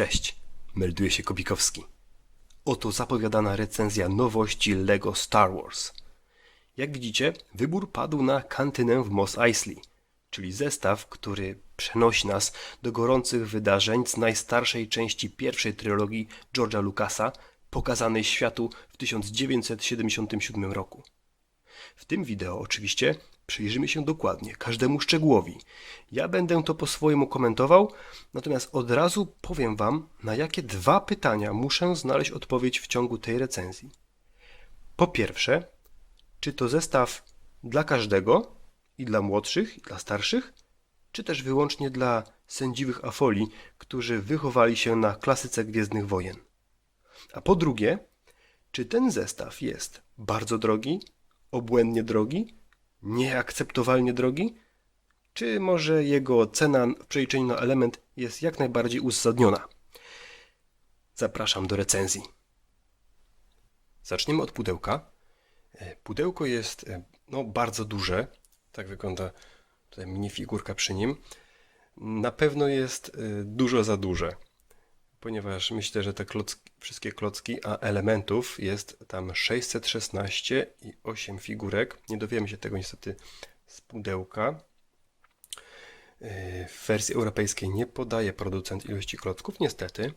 Cześć, melduje się Kobikowski. Oto zapowiadana recenzja nowości LEGO Star Wars. Jak widzicie, wybór padł na kantynę w Mos Eisley, czyli zestaw, który przenosi nas do gorących wydarzeń z najstarszej części pierwszej trylogii George'a Lucasa, pokazanej światu w 1977 roku. W tym wideo oczywiście przyjrzymy się dokładnie każdemu szczegółowi. Ja będę to po swojemu komentował, natomiast od razu powiem Wam, na jakie dwa pytania muszę znaleźć odpowiedź w ciągu tej recenzji. Po pierwsze, czy to zestaw dla każdego, i dla młodszych, i dla starszych, czy też wyłącznie dla sędziwych afoli, którzy wychowali się na klasyce Gwiezdnych Wojen? A po drugie, czy ten zestaw jest bardzo drogi, obłędnie drogi, nieakceptowalnie drogi, czy może jego cena w przeliczeniu na element jest jak najbardziej uzasadniona? Zapraszam do recenzji. Zaczniemy od pudełka. E, Pudełko jest e, no, bardzo duże. Tak wygląda tutaj minifigurka przy nim. Na pewno jest e, dużo za duże, ponieważ myślę, że te klocki, wszystkie klocki, a elementów jest tam 616 i 8 figurek. Nie dowiemy się tego niestety z pudełka. E, W wersji europejskiej nie podaje producent ilości klocków, niestety.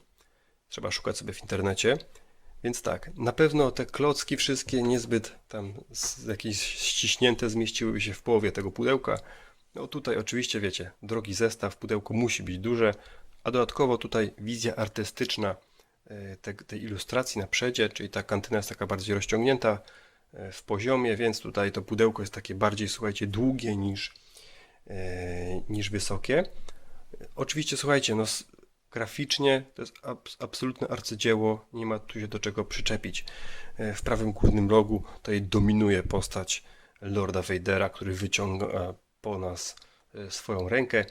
Trzeba szukać sobie w internecie. Więc tak, na pewno te klocki wszystkie niezbyt tam jakieś ściśnięte zmieściłyby się w połowie tego pudełka. No tutaj oczywiście wiecie, drogi zestaw, pudełko musi być duże, a dodatkowo tutaj wizja artystyczna e, te, tej ilustracji na przedzie, czyli ta kantyna jest taka bardziej rozciągnięta e, w poziomie, więc tutaj to pudełko jest takie bardziej, słuchajcie, długie niż, e, niż wysokie. Oczywiście, słuchajcie, no graficznie to jest abs- absolutne arcydzieło, nie ma tu się do czego przyczepić. W prawym górnym rogu tutaj dominuje postać Lorda Vadera, który wyciąga po nas swoją rękę.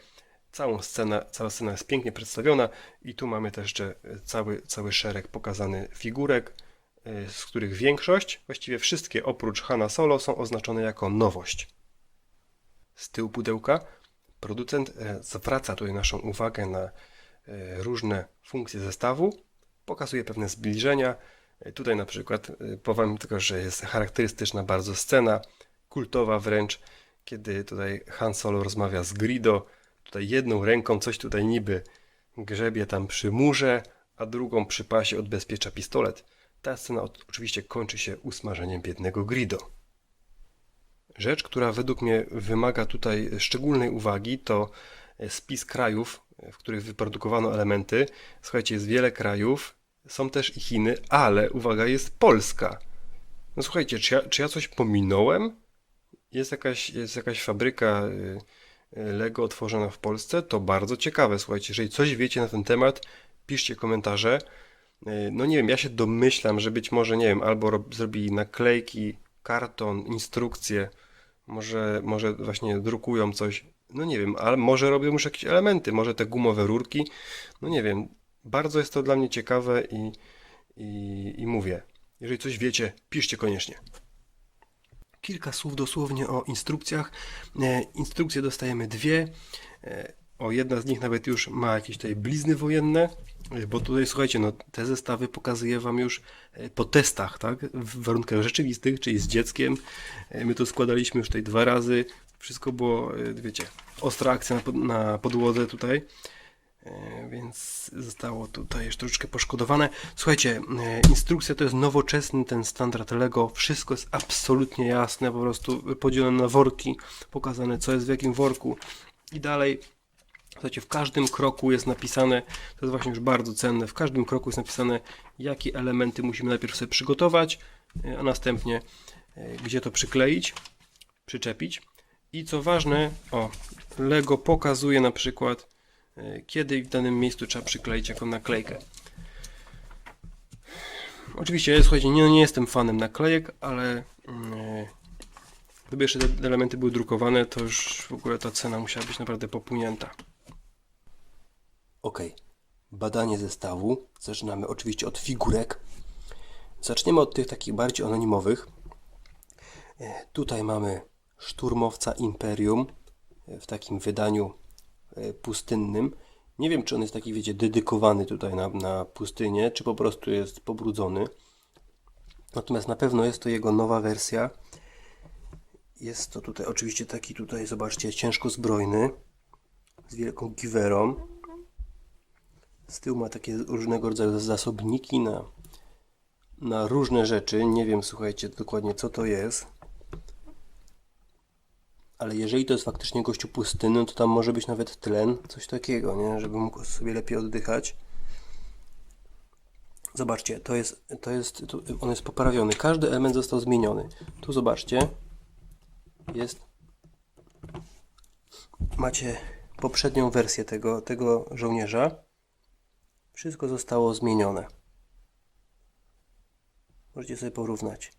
Całą scenę, cała scena jest pięknie przedstawiona i tu mamy też jeszcze e, cały, cały szereg pokazany figurek, e, z których większość, właściwie wszystkie oprócz Hanna Solo są oznaczone jako nowość. Z tyłu pudełka producent e, zwraca tutaj naszą uwagę na różne funkcje zestawu, pokazuje pewne zbliżenia. Tutaj na przykład powiem tylko, że jest charakterystyczna bardzo scena, kultowa wręcz, kiedy tutaj Han Solo rozmawia z Grido, tutaj jedną ręką coś tutaj niby grzebie tam przy murze, a drugą przy pasie odbezpiecza pistolet. Ta scena oczywiście kończy się usmażeniem biednego Grido. Rzecz, która według mnie wymaga tutaj szczególnej uwagi, to spis krajów, w których wyprodukowano elementy. Słuchajcie, jest wiele krajów, są też i Chiny, ale uwaga, jest Polska. No słuchajcie, czy ja, czy ja coś pominąłem? Jest jakaś, jest jakaś fabryka y, y, Lego otworzona w Polsce? To bardzo ciekawe, słuchajcie. Jeżeli coś wiecie na ten temat, piszcie komentarze. Y, No nie wiem, ja się domyślam, że być może, nie wiem, albo rob, zrobili naklejki, karton, instrukcje, może, może właśnie drukują coś, no nie wiem, ale może robią już jakieś elementy, może te gumowe rurki, no nie wiem. Bardzo jest to dla mnie ciekawe i, i, i mówię, jeżeli coś wiecie, piszcie koniecznie. Kilka słów dosłownie o instrukcjach. E, Instrukcje dostajemy dwie. E, O, jedna z nich nawet już ma jakieś tutaj blizny wojenne, e, bo tutaj słuchajcie, no te zestawy pokazuję wam już po testach, tak? W warunkach rzeczywistych, czyli z dzieckiem. My to składaliśmy już tutaj dwa razy. Wszystko było, wiecie, ostra akcja na podłodze tutaj. E, więc zostało tutaj jeszcze troszeczkę poszkodowane. Słuchajcie, e, instrukcja to jest nowoczesny ten standard Lego. Wszystko jest absolutnie jasne, po prostu podzielone na worki, pokazane co jest w jakim worku. I dalej, słuchajcie, w każdym kroku jest napisane, to jest właśnie już bardzo cenne, w każdym kroku jest napisane, jakie elementy musimy najpierw sobie przygotować, e, a następnie gdzie to przykleić, przyczepić. I co ważne, o, Lego pokazuje na przykład, e, kiedy w danym miejscu trzeba przykleić jako naklejkę. Oczywiście, słuchajcie, nie, nie jestem fanem naklejek, ale mm, e, gdyby jeszcze te elementy były drukowane, to już w ogóle ta cena musiała być naprawdę popłynięta. Ok, badanie zestawu. Zaczynamy oczywiście od figurek. Zaczniemy od tych takich bardziej anonimowych. E, Tutaj mamy szturmowca Imperium w takim wydaniu pustynnym Nie wiem, czy on jest taki, wiecie, dedykowany tutaj na, na pustynię, czy po prostu jest pobrudzony. Natomiast na pewno jest to jego nowa wersja. Jest to tutaj oczywiście taki tutaj, zobaczcie, ciężko zbrojny z wielką giwerą. Z tyłu ma takie różnego rodzaju zasobniki na, na różne rzeczy. Nie wiem, słuchajcie, dokładnie co to jest. Ale jeżeli to jest faktycznie gościu pustynny, to tam może być nawet tlen, coś takiego, nie? Żeby mógł sobie lepiej oddychać. Zobaczcie, to jest, to jest, on jest poprawiony. Każdy element został zmieniony. Tu zobaczcie, jest, macie poprzednią wersję tego, tego żołnierza. Wszystko zostało zmienione. Możecie sobie porównać.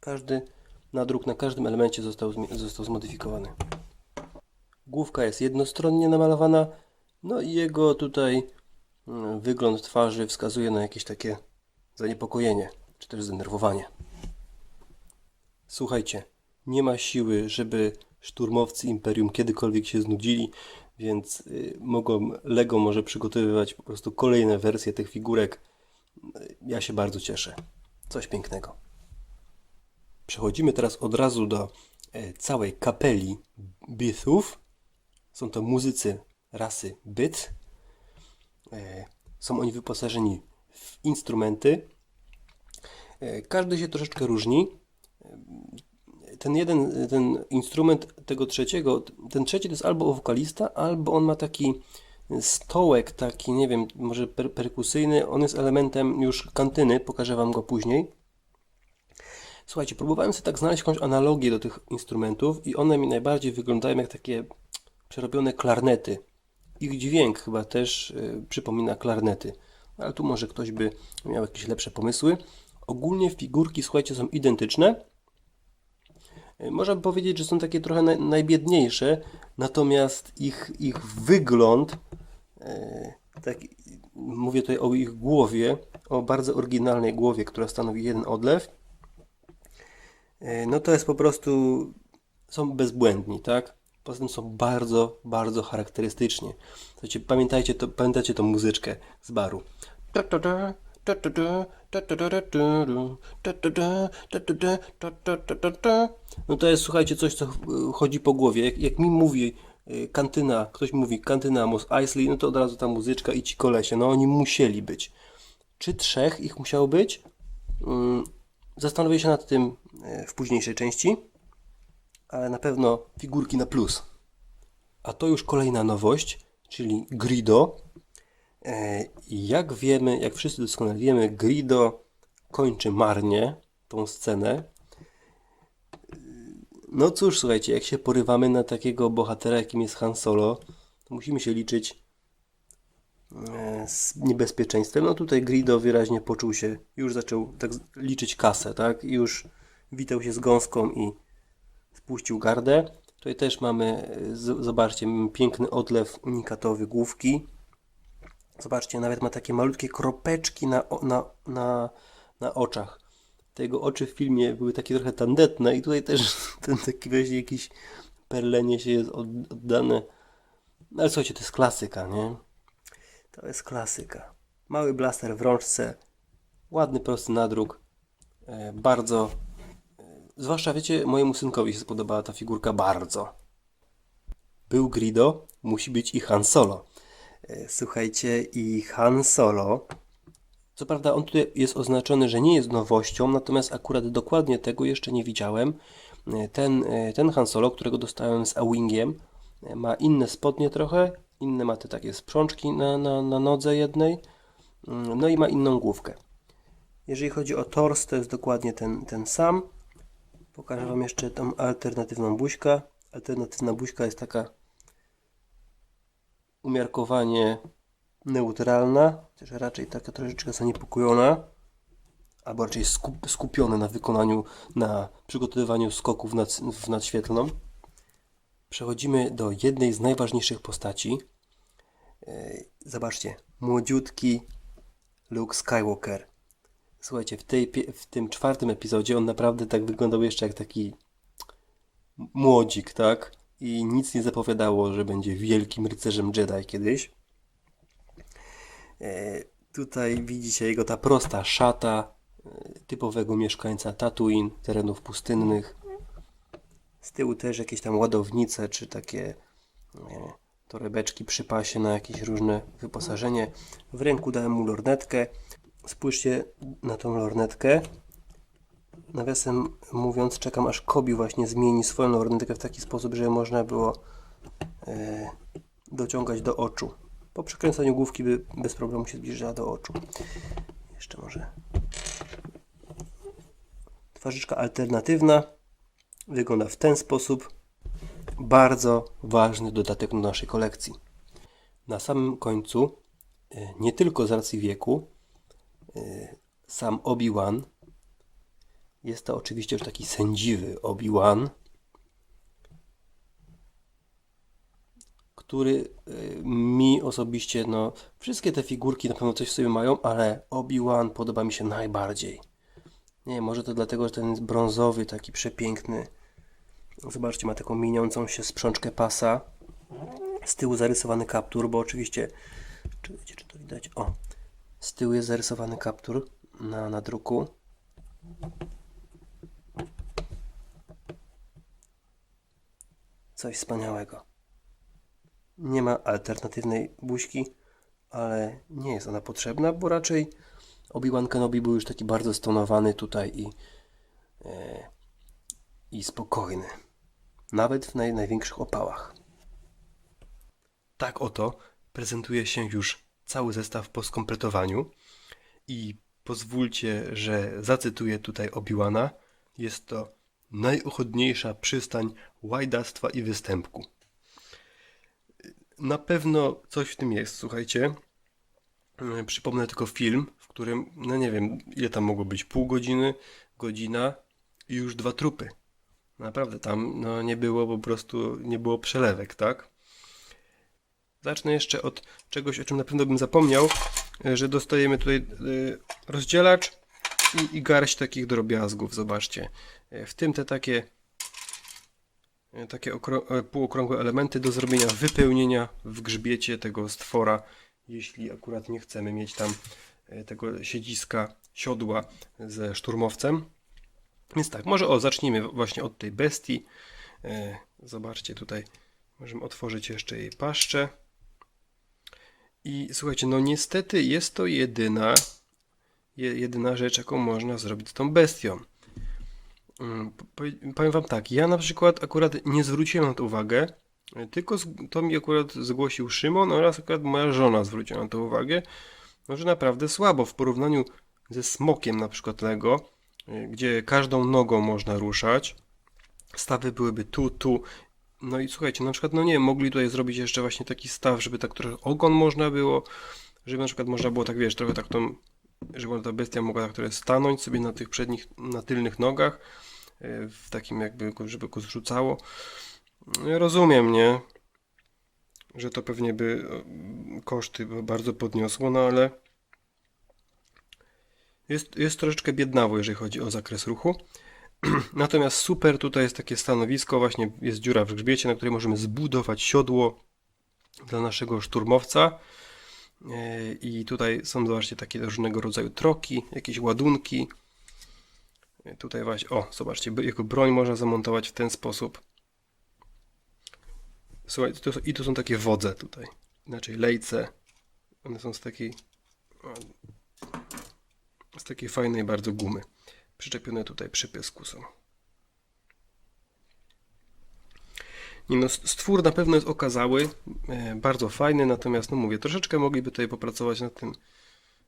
Każdy nadruk na każdym elemencie został, został zmodyfikowany. Główka jest jednostronnie namalowana, no i jego tutaj mm, wygląd twarzy wskazuje na jakieś takie zaniepokojenie, czy też zdenerwowanie. Słuchajcie, nie ma siły, żeby szturmowcy Imperium kiedykolwiek się znudzili, więc y, mogą, Lego może przygotowywać po prostu kolejne wersje tych figurek. Ja się bardzo cieszę. Coś pięknego. Przechodzimy teraz od razu do e, całej kapeli Bithów. Są to muzycy rasy Byt. E, Są oni wyposażeni w instrumenty. E, Każdy się troszeczkę różni. Ten jeden, ten instrument tego trzeciego, ten trzeci to jest albo wokalista, albo on ma taki stołek, taki, nie wiem, może per perkusyjny. On jest elementem już kantyny, pokażę Wam go później. Słuchajcie, próbowałem sobie tak znaleźć jakąś analogię do tych instrumentów i one mi najbardziej wyglądają jak takie przerobione klarnety. Ich dźwięk chyba też y, przypomina klarnety, ale tu może ktoś by miał jakieś lepsze pomysły. Ogólnie figurki, słuchajcie, są identyczne. Y, Można by powiedzieć, że są takie trochę naj, najbiedniejsze, natomiast ich, ich wygląd, y, tak, mówię tutaj o ich głowie, o bardzo oryginalnej głowie, która stanowi jeden odlew, no to jest po prostu, są bezbłędni, tak? Poza tym są bardzo, bardzo charakterystyczni. Słuchajcie, pamiętajcie to, pamiętacie tą muzyczkę z baru. No to jest, słuchajcie, coś, co e, chodzi po głowie. Jak, jak mi mówi e, kantyna, ktoś mówi kantyna Mos Eisley, no to od razu ta muzyczka i ci kolesie, no oni musieli być. Czy trzech ich musiało być? Zastanowię się nad tym e, w późniejszej części, ale na pewno figurki na plus. A to już kolejna nowość, czyli Grido. E, Jak wiemy, jak wszyscy doskonale wiemy, Grido kończy marnie tą scenę. No cóż, słuchajcie, jak się porywamy na takiego bohatera, jakim jest Han Solo, to musimy się liczyć e, z niebezpieczeństwem. No tutaj Grido wyraźnie poczuł się, już zaczął tak liczyć kasę, tak? Już witał się z gąską i spuścił gardę. Tutaj też mamy, e, zobaczcie, piękny odlew unikatowy główki. Zobaczcie, nawet ma takie malutkie kropeczki na, na, na, na oczach. Te jego oczy w filmie były takie trochę tandetne i tutaj też ten taki właśnie jakiś perlenie się jest od- oddane. No ale słuchajcie, to jest klasyka, nie? To jest klasyka. Mały blaster w rączce, ładny, prosty nadruk, e, bardzo, e, zwłaszcza wiecie, mojemu synkowi się spodobała ta figurka bardzo. Był Grido, musi być i Han Solo. E, Słuchajcie, i Han Solo, co prawda on tutaj jest oznaczony, że nie jest nowością, natomiast akurat dokładnie tego jeszcze nie widziałem. Ten, ten Han Solo, którego dostałem z A-Wingiem, ma inne spodnie trochę, inne ma te takie sprzączki na, na, na nodze jednej, Mm, no i ma inną główkę. Jeżeli chodzi o tors, to jest dokładnie ten, ten sam. Pokażę Wam jeszcze tą alternatywną buźkę. Alternatywna buźka jest taka umiarkowanie neutralna, chociaż raczej taka troszeczkę zaniepokojona, albo raczej skup, skupiona na wykonaniu, na przygotowywaniu skoków nad, w nadświetlną. Przechodzimy do jednej z najważniejszych postaci. E, Zobaczcie, młodziutki Luke Skywalker. Słuchajcie, w, tej, w tym czwartym epizodzie on naprawdę tak wyglądał jeszcze jak taki młodzik, tak? i nic nie zapowiadało, że będzie wielkim rycerzem Jedi kiedyś. E, tutaj widzicie jego ta prosta szata e, typowego mieszkańca Tatooine, terenów pustynnych. Z tyłu też jakieś tam ładownice, czy takie e, torebeczki przy pasie na jakieś różne wyposażenie. W ręku dałem mu lornetkę. Spójrzcie na tą lornetkę. Nawiasem mówiąc, czekam aż Kobi właśnie zmieni swoją lornetkę w taki sposób, żeby można było e, dociągać do oczu. Po przekręcaniu główki by bez problemu się zbliżała do oczu. Jeszcze może. Twarzyczka alternatywna wygląda w ten sposób. Bardzo ważny dodatek do naszej kolekcji. Na samym końcu, e, nie tylko z racji wieku, e, sam Obi-Wan jest to oczywiście już taki sędziwy Obi-Wan, który y, mi osobiście, no, wszystkie te figurki na pewno coś w sobie mają, ale Obi-Wan podoba mi się najbardziej. Nie może to dlatego, że ten jest brązowy, taki przepiękny. Zobaczcie, ma taką mieniącą się sprzączkę pasa. Z tyłu zarysowany kaptur, bo oczywiście, czy wiecie, czy to widać? O, z tyłu jest zarysowany kaptur na, na druku. Coś wspaniałego. Nie ma alternatywnej buźki, ale nie jest ona potrzebna, bo raczej Obi-Wan Kenobi był już taki bardzo stonowany tutaj i, e, i spokojny. Nawet w naj, największych opałach. Tak oto prezentuje się już cały zestaw po skompletowaniu i pozwólcie, że zacytuję tutaj Obi-Wana. Jest to najuchodniejsza przystań łajdactwa i występku. Na pewno coś w tym jest, słuchajcie. E, Przypomnę tylko film, w którym, no nie wiem, ile tam mogło być, pół godziny, godzina i już dwa trupy. Naprawdę, tam no, nie było po prostu, nie było przelewek, tak? Zacznę jeszcze od czegoś, o czym na pewno bym zapomniał, e, że dostajemy tutaj e, rozdzielacz i, i garść takich drobiazgów, zobaczcie. E, W tym te takie takie okrą- półokrągłe elementy do zrobienia wypełnienia w grzbiecie tego stwora, jeśli akurat nie chcemy mieć tam tego siedziska, siodła ze szturmowcem. Więc tak, może o, zacznijmy właśnie od tej bestii. E, Zobaczcie tutaj, możemy otworzyć jeszcze jej paszczę. I słuchajcie, no niestety jest to jedyna, je- jedyna rzecz, jaką można zrobić z tą bestią. Mm, powie- Powiem wam tak, ja na przykład akurat nie zwróciłem na to uwagę, y, tylko to mi akurat zgłosił Szymon oraz akurat moja żona zwróciła na to uwagę, no, że naprawdę słabo w porównaniu ze smokiem na przykład Lego, gdzie każdą nogą można ruszać, stawy byłyby tu, tu, no i słuchajcie, na przykład, no nie mogli tutaj zrobić jeszcze właśnie taki staw, żeby tak trochę ogon można było, żeby na przykład można było tak, wiesz, trochę tak tą, żeby ta bestia mogła tak trochę stanąć sobie na tych przednich, na tylnych nogach, e, w takim jakby, żeby go zrzucało. Ja Rozumiem, nie? Że to pewnie by koszty bardzo podniosło, no ale jest, jest troszeczkę biednawo, jeżeli chodzi o zakres ruchu. Natomiast super tutaj jest takie stanowisko, właśnie jest dziura w grzbiecie, na której możemy zbudować siodło dla naszego szturmowca. E, I tutaj są, zobaczcie, takie różnego rodzaju troki, jakieś ładunki. E, Tutaj właśnie, o, zobaczcie, jego broń można zamontować w ten sposób. To, i tu są takie wodze tutaj, inaczej lejce. One są z takiej, z takiej fajnej bardzo gumy. Przyczepione tutaj przy pysku są. No, stwór na pewno jest okazały, e, bardzo fajny, natomiast no mówię, troszeczkę mogliby tutaj popracować nad tym,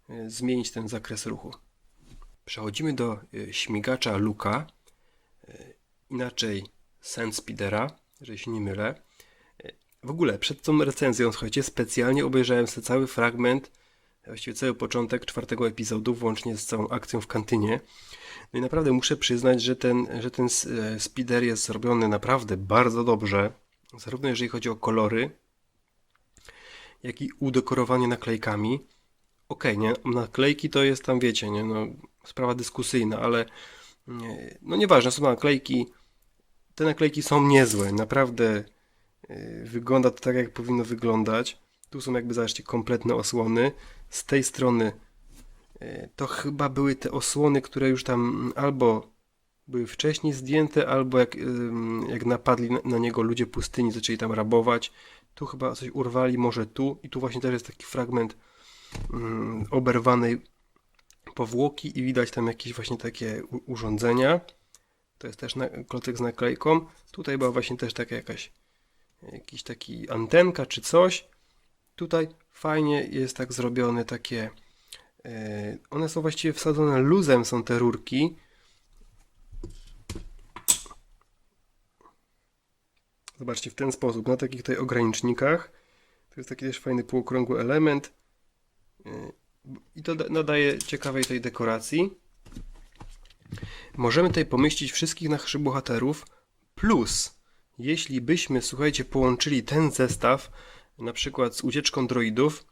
e, zmienić ten zakres ruchu. Przechodzimy do e, śmigacza Luka, inaczej Sandspeedera, jeżeli się nie mylę. W ogóle przed tą recenzją, słuchajcie, specjalnie obejrzałem sobie cały fragment, właściwie cały początek czwartego epizodu, włącznie z całą akcją w kantynie. No i naprawdę muszę przyznać, że ten, że ten e, speeder jest zrobiony naprawdę bardzo dobrze, zarówno jeżeli chodzi o kolory, jak i udekorowanie naklejkami. Okej, nie, naklejki to jest tam, wiecie, nie, no, sprawa dyskusyjna, ale no nieważne, są naklejki, te naklejki są niezłe, naprawdę Yy, Wygląda to tak, jak powinno wyglądać. Tu są jakby, zobaczcie, kompletne osłony. Z tej strony yy, to chyba były te osłony, które już tam mm, albo były wcześniej zdjęte, albo jak, jak napadli na, niego ludzie pustyni, zaczęli tam rabować. Tu chyba coś urwali, może tu. I tu właśnie też jest taki fragment mm, oberwanej powłoki i widać tam jakieś właśnie takie urządzenia. To jest też na, klocek z naklejką. Tutaj była właśnie też taka jakaś jakiś taki antenka czy coś. Tutaj fajnie jest tak zrobione takie e, one są właściwie wsadzone luzem są te rurki. Zobaczcie w ten sposób, na takich tutaj ogranicznikach. To jest taki też fajny półokrągły element. E, I to da- nadaje ciekawej tej dekoracji. Możemy tutaj pomieścić wszystkich naszych bohaterów, plus jeśli byśmy, słuchajcie, połączyli ten zestaw na przykład z ucieczką droidów,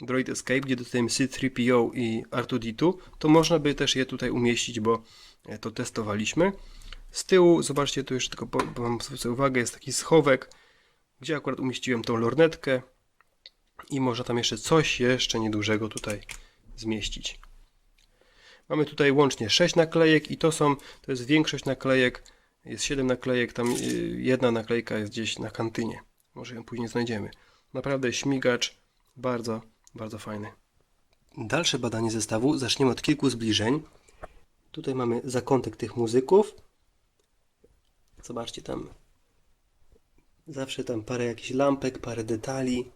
Droid Escape, gdzie dostajemy C-3PO i R2-D2, to można by też je tutaj umieścić, bo e, to testowaliśmy. Z tyłu, zobaczcie, tu jeszcze tylko mam uwagę, jest taki schowek, gdzie akurat umieściłem tą lornetkę i można tam jeszcze coś jeszcze niedużego tutaj zmieścić. Mamy tutaj łącznie 6 naklejek i to są, to jest większość naklejek, jest 7 naklejek, tam y, jedna naklejka jest gdzieś na kantynie. Może ją później znajdziemy. Naprawdę śmigacz, bardzo, bardzo fajny. Dalsze badanie zestawu zaczniemy od kilku zbliżeń. Tutaj mamy zakątek tych muzyków. Zobaczcie tam. Zawsze tam parę jakichś lampek, parę detali.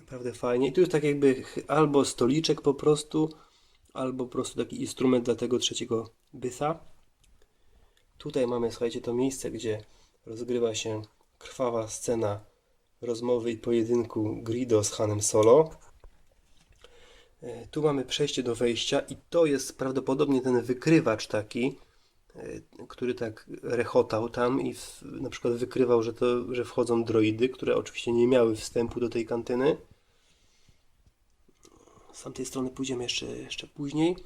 Naprawdę fajnie. I tu jest tak jakby albo stoliczek po prostu, albo po prostu taki instrument dla tego trzeciego bysa. Tutaj mamy, słuchajcie, to miejsce, gdzie rozgrywa się krwawa scena rozmowy i pojedynku Grido z Hanem Solo. E, Tu mamy przejście do wejścia i to jest prawdopodobnie ten wykrywacz taki, e, który tak rechotał tam i w, na przykład wykrywał, że, to, że wchodzą droidy, które oczywiście nie miały wstępu do tej kantyny. Z tamtej strony pójdziemy jeszcze, jeszcze później.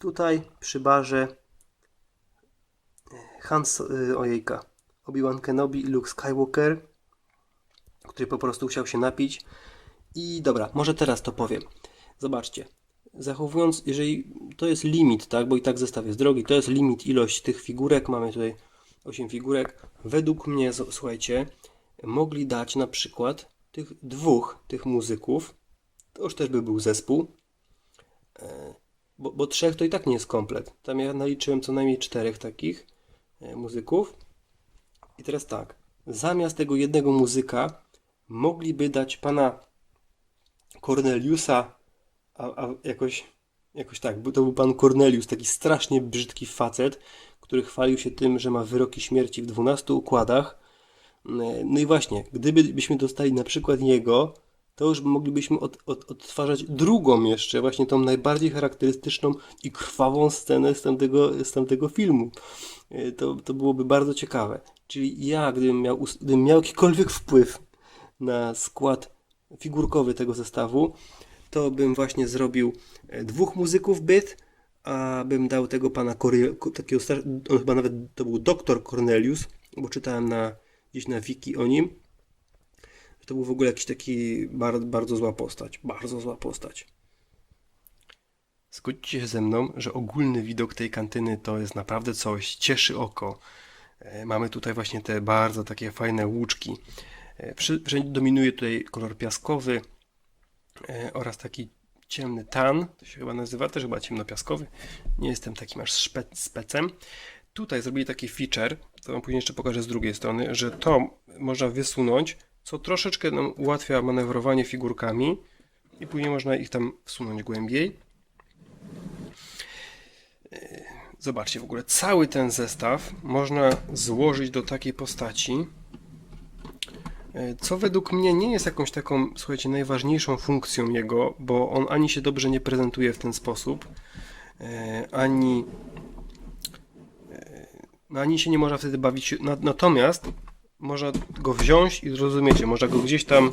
Tutaj przy barze Hans, y, ojejka, Obi-Wan Kenobi i Luke Skywalker, który po prostu chciał się napić. I dobra, może teraz to powiem. Zobaczcie. Zachowując, jeżeli to jest limit, tak, bo i tak zestaw jest drogi, to jest limit ilość tych figurek, mamy tutaj 8 figurek. Według mnie, słuchajcie, mogli dać na przykład tych dwóch, tych muzyków, to już też by był zespół, E, bo, bo trzech to i tak nie jest komplet. Tam ja naliczyłem co najmniej czterech takich e, muzyków. I teraz tak, zamiast tego jednego muzyka mogliby dać pana Corneliusa, a, a jakoś, jakoś tak, to był pan Cornelius, taki strasznie brzydki facet, który chwalił się tym, że ma wyroki śmierci w 12 układach. No i właśnie, gdybyśmy dostali na przykład jego, to już moglibyśmy od, od, odtwarzać drugą jeszcze, właśnie tą najbardziej charakterystyczną i krwawą scenę z tamtego, z tamtego filmu. E, To, to byłoby bardzo ciekawe. Czyli ja, gdybym miał, gdybym miał jakikolwiek wpływ na skład figurkowy tego zestawu, to bym właśnie zrobił e, dwóch muzyków byt, a bym dał tego pana ko- takiego on chyba nawet to był doktor Cornelius, bo czytałem na, gdzieś na wiki o nim. To był w ogóle jakiś taki bar, bardzo zła postać. Bardzo zła postać. Zgodzicie się ze mną, że ogólny widok tej kantyny to jest naprawdę coś, cieszy oko. E, Mamy tutaj właśnie te bardzo takie fajne łuczki. Wszędzie dominuje tutaj kolor piaskowy e, oraz taki ciemny tan, to się chyba nazywa, też chyba ciemnopiaskowy. Nie jestem takim aż szpe specem. Tutaj zrobili taki feature, to wam później jeszcze pokażę z drugiej strony, że to można wysunąć, co troszeczkę nam ułatwia manewrowanie figurkami i później można ich tam wsunąć głębiej. E, Zobaczcie w ogóle, cały ten zestaw można złożyć do takiej postaci, e, co według mnie nie jest jakąś taką, słuchajcie, najważniejszą funkcją jego, bo on ani się dobrze nie prezentuje w ten sposób, e, ani, no, ani się nie można wtedy bawić. Na- Natomiast można go wziąć i zrozumiecie, można go gdzieś tam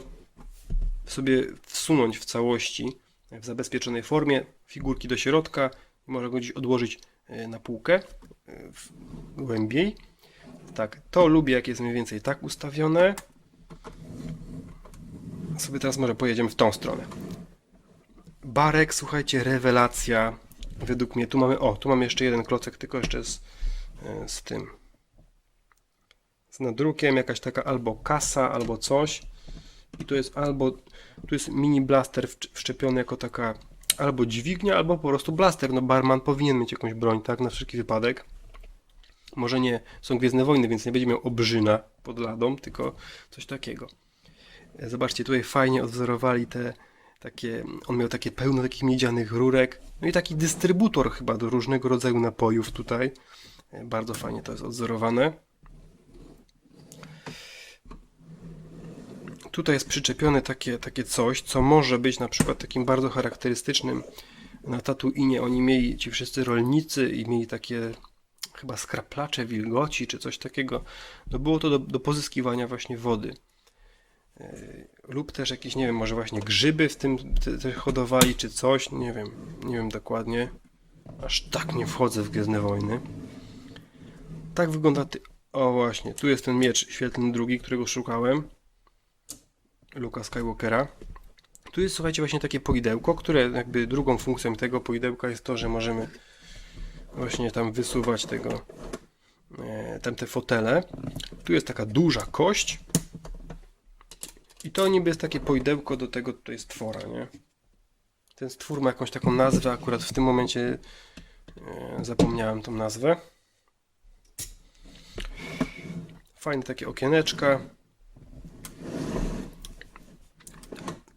sobie wsunąć w całości w zabezpieczonej formie, figurki do środka, można go gdzieś odłożyć e, na półkę e, głębiej. tak, to lubię jak jest mniej więcej tak ustawione. Sobie teraz może pojedziemy w tą stronę. Barek, słuchajcie, rewelacja. Według mnie tu mamy, o, tu mamy jeszcze jeden klocek, tylko jeszcze z, e, z tym. Z nadrukiem, jakaś taka albo kasa, albo coś. I tu jest albo, tu jest mini blaster wszczepiony jako taka albo dźwignia, albo po prostu blaster. No barman powinien mieć jakąś broń, tak, na wszelki wypadek. Może nie są Gwiezdne Wojny, więc nie będzie miał obrzyna pod ladą, tylko coś takiego. E, Zobaczcie, tutaj fajnie odwzorowali te takie, on miał takie pełno takich miedzianych rurek, no i taki dystrybutor chyba do różnego rodzaju napojów tutaj. E, Bardzo fajnie to jest odzorowane. Tutaj jest przyczepione takie, takie coś, co może być na przykład takim bardzo charakterystycznym na Tatooine. Oni mieli, ci wszyscy rolnicy i mieli takie chyba skraplacze wilgoci czy coś takiego. No było to do, do pozyskiwania właśnie wody. Yy, Lub też jakieś, nie wiem, może właśnie grzyby w tym te, te hodowali czy coś, nie wiem, nie wiem dokładnie. Aż tak nie wchodzę w Gwiezdne Wojny. Tak wygląda ty... O właśnie, tu jest ten miecz świetlny drugi, którego szukałem. Luka Skywalkera. Tu jest, słuchajcie, właśnie takie poidełko, które jakby drugą funkcją tego poidełka jest to, że możemy właśnie tam wysuwać tego, e, tam te fotele. Tu jest taka duża kość. I to niby jest takie poidełko do tego tutaj stwora, nie? Ten stwór ma jakąś taką nazwę, akurat w tym momencie e, zapomniałem tą nazwę. Fajne takie okieneczka.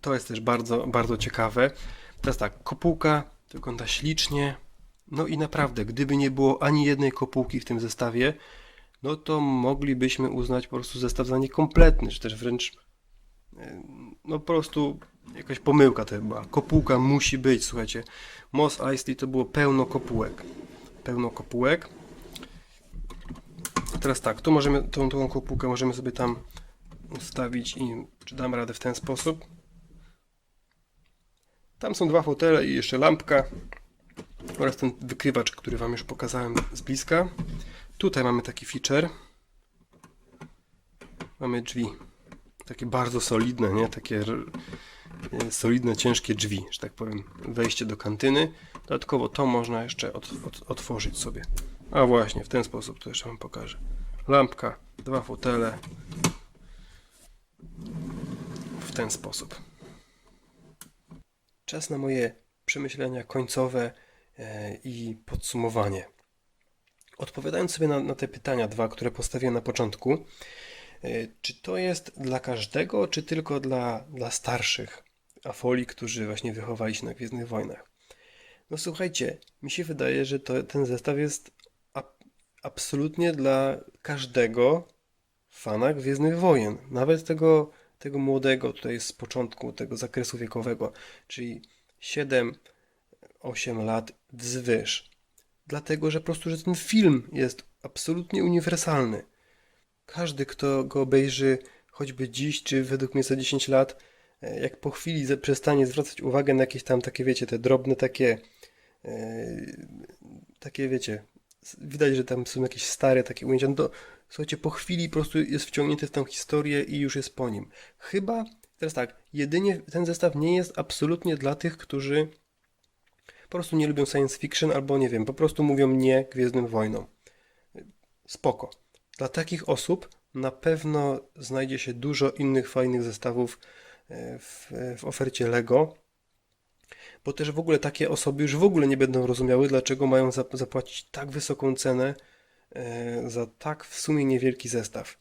To jest też bardzo, bardzo ciekawe. Teraz tak, kopułka wygląda ślicznie. No i naprawdę, gdyby nie było ani jednej kopułki w tym zestawie, no to moglibyśmy uznać po prostu zestaw za niekompletny, czy też wręcz e, no po prostu jakaś pomyłka to była. Kopułka musi być, słuchajcie. Moss Eisley to było pełno kopułek. Pełno kopułek. Teraz tak, tu możemy, tą, tą kopułkę możemy sobie tam ustawić i czy dam radę w ten sposób. Tam są dwa fotele i jeszcze lampka oraz ten wykrywacz, który Wam już pokazałem z bliska. Tutaj mamy taki feature. Mamy drzwi. Takie bardzo solidne, nie? Takie e, solidne, ciężkie drzwi, że tak powiem. Wejście do kantyny. Dodatkowo to można jeszcze otworzyć sobie. A właśnie, w ten sposób to jeszcze Wam pokażę. Lampka, dwa fotele. W ten sposób. Czas na moje przemyślenia końcowe e, i podsumowanie. Odpowiadając sobie na, na te pytania dwa, które postawiłem na początku, e, czy to jest dla każdego, czy tylko dla, dla starszych afoli, którzy właśnie wychowali się na Gwiezdnych Wojnach? No słuchajcie, mi się wydaje, że to, ten zestaw jest ab- absolutnie dla każdego fana Gwiezdnych Wojen. Nawet tego, tego młodego tutaj z początku tego zakresu wiekowego, czyli 7-8 lat wzwyż. Dlatego, że po prostu, że ten film jest absolutnie uniwersalny. Każdy, kto go obejrzy choćby dziś, czy według mnie za 10 lat, e, jak po chwili ze- przestanie zwracać uwagę na jakieś tam takie, wiecie, te drobne takie, e, takie, wiecie, widać, że tam są jakieś stare takie ujęcia, no to słuchajcie, po chwili po prostu jest wciągnięty w tą historię i już jest po nim. Chyba, teraz tak, jedynie ten zestaw nie jest absolutnie dla tych, którzy po prostu nie lubią science fiction albo nie wiem, po prostu mówią nie Gwiezdnym Wojnom. Spoko. Dla takich osób na pewno znajdzie się dużo innych fajnych zestawów e, w, w ofercie Lego, bo też w ogóle takie osoby już w ogóle nie będą rozumiały, dlaczego mają zap- zapłacić tak wysoką cenę za tak w sumie niewielki zestaw.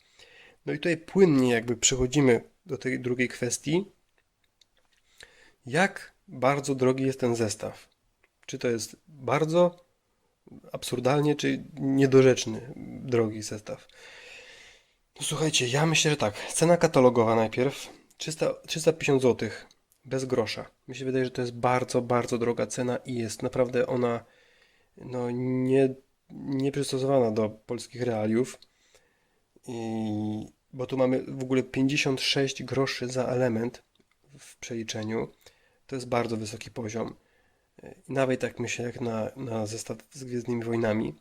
No i tutaj płynnie jakby przechodzimy do tej drugiej kwestii. Jak bardzo drogi jest ten zestaw? Czy to jest bardzo absurdalnie, czy niedorzeczny drogi zestaw? No słuchajcie, ja myślę, że tak. Cena katalogowa najpierw 300, 350 zł bez grosza. Mi się wydaje, że to jest bardzo, bardzo droga cena i jest naprawdę ona no, nie, nie przystosowana do polskich realiów. I, bo tu mamy w ogóle 56 groszy za element w przeliczeniu. To jest bardzo wysoki poziom. Nawet tak myślę, jak na, na zestaw z Gwiezdnymi Wojnami.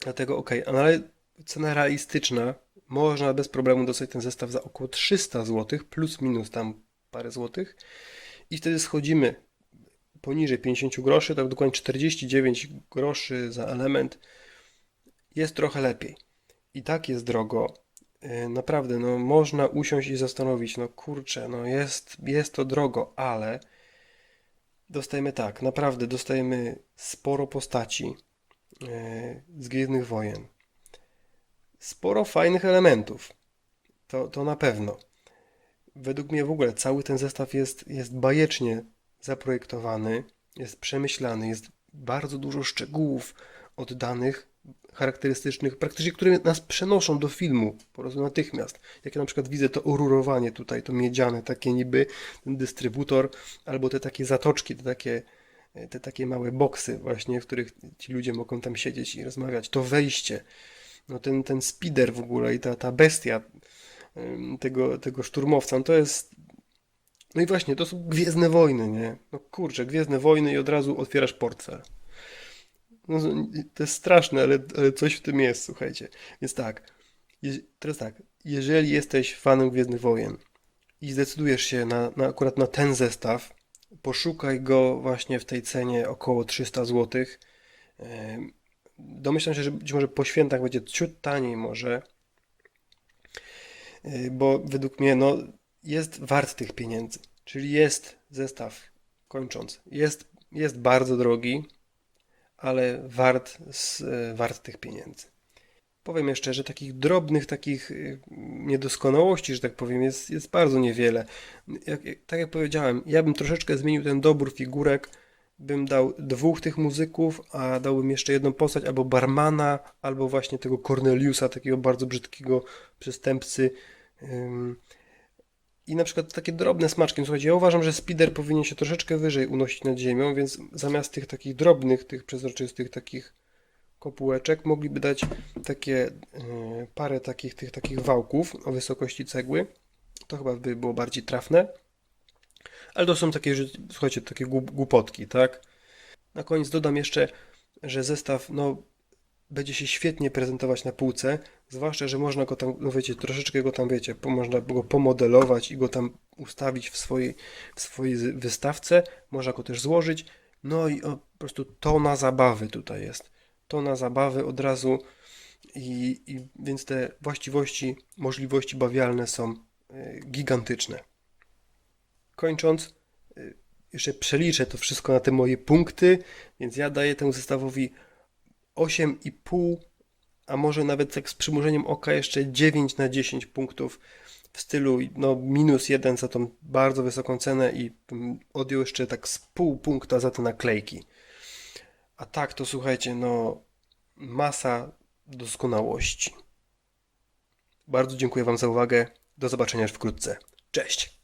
Dlatego okej, no ale cena realistyczna. Można bez problemu dostać ten zestaw za około 300 zł, plus minus tam parę złotych. I wtedy schodzimy poniżej 50 groszy, tak dokładnie 49 groszy za element. Jest trochę lepiej. I tak jest drogo. Yy, Naprawdę, no można usiąść i zastanowić, no kurczę, no jest, jest to drogo, ale dostajemy tak, naprawdę dostajemy sporo postaci yy, z Gwiezdnych Wojen. Sporo fajnych elementów. To, to na pewno. Według mnie w ogóle cały ten zestaw jest, jest bajecznie zaprojektowany, jest przemyślany, jest bardzo dużo szczegółów oddanych, charakterystycznych, praktycznie które nas przenoszą do filmu po prostu natychmiast. Jak ja na przykład widzę to orurowanie tutaj, to miedziane, takie niby ten dystrybutor, albo te takie zatoczki, te takie, te takie małe boksy właśnie, w których ci ludzie mogą tam siedzieć i rozmawiać. To wejście, no ten, ten spider w ogóle i ta, ta bestia tego, tego szturmowca, no to jest no i właśnie, to są Gwiezdne Wojny, nie? No kurczę, Gwiezdne Wojny i od razu otwierasz portfel. No, to jest straszne, ale, ale coś w tym jest, słuchajcie. Więc tak, teraz tak, jeżeli jesteś fanem Gwiezdnych Wojen i zdecydujesz się na, na akurat na ten zestaw, poszukaj go właśnie w tej cenie około 300 zł. Domyślam się, że być może po świętach będzie ciut taniej może, bo według mnie no, jest wart tych pieniędzy. Czyli jest zestaw, kończąc, jest, jest bardzo drogi, ale wart, y, wart tych pieniędzy. Powiem jeszcze, że takich drobnych, takich y, niedoskonałości, że tak powiem, jest, jest bardzo niewiele. Jak, tak jak powiedziałem, ja bym troszeczkę zmienił ten dobór figurek, bym dał dwóch tych muzyków, a dałbym jeszcze jedną postać, albo barmana, albo właśnie tego Corneliusa, takiego bardzo brzydkiego przestępcy. I na przykład takie drobne smaczki. Słuchajcie, ja uważam, że Spider powinien się troszeczkę wyżej unosić nad ziemią, więc zamiast tych takich drobnych, tych przezroczystych, takich kopułeczek, mogliby dać takie yy, parę takich tych takich wałków o wysokości cegły. To chyba by było bardziej trafne. Ale to są takie, słuchajcie, takie głup- głupotki, tak? Na koniec dodam jeszcze, że zestaw, no, będzie się świetnie prezentować na półce, zwłaszcza, że można go tam, no wiecie, troszeczkę go tam, wiecie, można go pomodelować i go tam ustawić w swojej, w swojej wystawce, można go też złożyć, no i o, po prostu tona zabawy tutaj jest, tona zabawy od razu i, i więc te właściwości, możliwości bawialne są y, gigantyczne. Kończąc, y, jeszcze przeliczę to wszystko na te moje punkty, więc ja daję temu zestawowi 8,5, a może nawet tak z przymrużeniem oka jeszcze 9 na 10 punktów w stylu no, minus 1 za tą bardzo wysoką cenę i odjął jeszcze tak z pół punkta za te naklejki. A tak to słuchajcie, no masa doskonałości. Bardzo dziękuję Wam za uwagę. Do zobaczenia już wkrótce. Cześć!